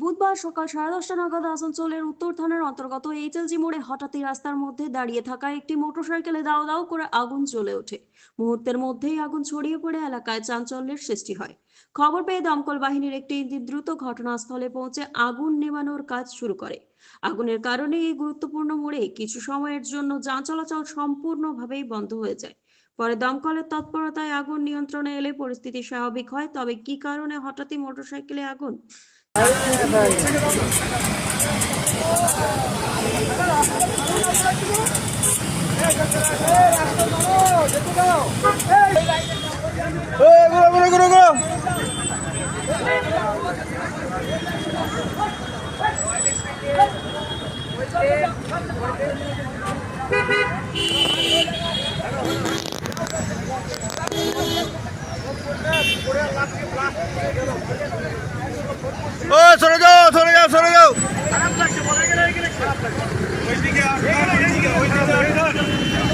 বুধবার সকাল সাড়ে দশটা নাগাদ আসানসোলের উত্তর থানার অন্তর্গত এইচএলজি মোড়ে হঠাৎই রাস্তার মধ্যে দাঁড়িয়ে থাকা একটি মোটরসাইকেলে দাও দাও করে আগুন জ্বলে ওঠে। মুহূর্তের মধ্যেই আগুন ছড়িয়ে পড়ে এলাকায় চাঞ্চল্যের সৃষ্টি হয়। খবর পেয়ে দমকল বাহিনীর একটি ইঞ্জিন দ্রুত ঘটনাস্থলে পৌঁছে আগুন নেভানোর কাজ শুরু করে। আগুনের কারণে এই গুরুত্বপূর্ণ মোড়ে কিছু সময়ের জন্য যান চলাচল সম্পূর্ণভাবেই বন্ধ হয়ে যায়। পরে দমকলের তৎপরতায় আগুন নিয়ন্ত্রণে এলে পরিস্থিতি স্বাভাবিক হয়, তবে কি কারণে হঠাৎই মোটরসাইকেলে আগুন? Gracias. ওইদিকে ওইদিকে ওইদিকে